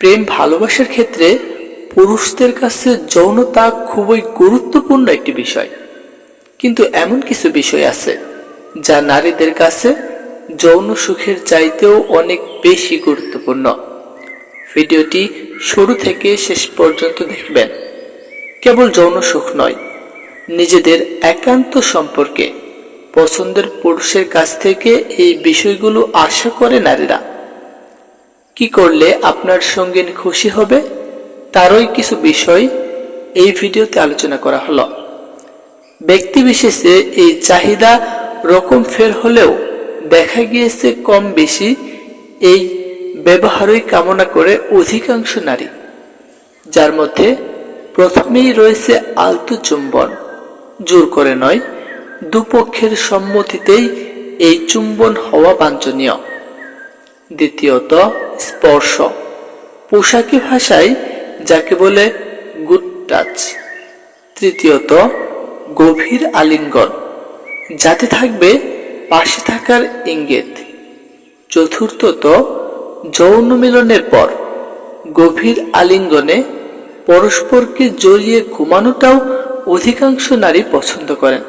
প্রেম ভালোবাসার ক্ষেত্রে পুরুষদের কাছে যৌনতা খুবই গুরুত্বপূর্ণ একটি বিষয়। কিন্তু এমন কিছু বিষয় আছে যা নারীদের কাছে যৌন সুখের চাইতেও অনেক বেশি গুরুত্বপূর্ণ। ভিডিওটি শুরু থেকে শেষ পর্যন্ত দেখবেন। কেবল যৌন সুখ নয়, নিজেদের একান্ত সম্পর্কে, পছন্দের পুরুষের কাছ থেকে এই বিষয়গুলো আশা করে নারীরা। কি করলে আপনার সঙ্গে খুশি হবে? তারই কিছু বিষয় এই ভিডিওতে আলোচনা করা হলো। ব্যক্তি বিশেষে এই চাহিদা রকম ফের হলেও দেখা গিয়েছে কম বেশি এই ব্যবহারই কামনা করে অধিকাংশ নারী। যার মধ্যে প্রথমেই রয়েছে আলতু চুম্বন। জোর করে নয়, দুপক্ষের সম্মতিতেই এই চুম্বন হওয়া বাঞ্ছনীয়। দ্বিতীয়ত স্পর্শ। পোশাকি ভাষায় যাকে বলে গুড টাচ তৃতীয়ত, গভীর আলিঙ্গন, যাতে থাকবে পাশে থাকার ইঙ্গিত। চতুর্থত, যৌন মিলনের পর, গভীর আলিঙ্গনে পরস্পরকে জড়িয়ে ঘুমানোটাও অধিকাংশ নারী পছন্দ করেন।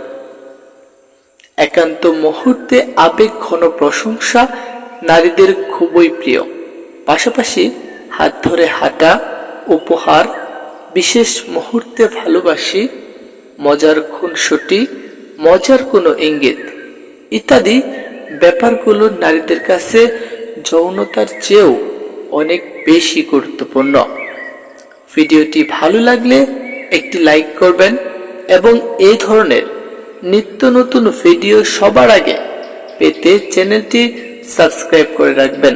একান্ত মুহূর্তে আবেগ ঘন প্রশংসা নারীদের খুবই প্রিয়। পাশাপাশি হাত ধরে হাঁটা, উপহার, বিশেষ মুহূর্তে ভালোবাসি, মজার খুনসুটি, মজার কোনো ইঙ্গিত ইত্যাদি ব্যাপারগুলো নারীদের কাছে যৌনতার চেয়েও অনেক বেশি গুরুত্বপূর্ণ। ভিডিওটি ভালো লাগলে একটি লাইক করবেন এবং এই ধরনের নিত্য নতুন ভিডিও সবার আগে পেতে চ্যানেলটি সাবস্ক্রাইব করে রাখবেন।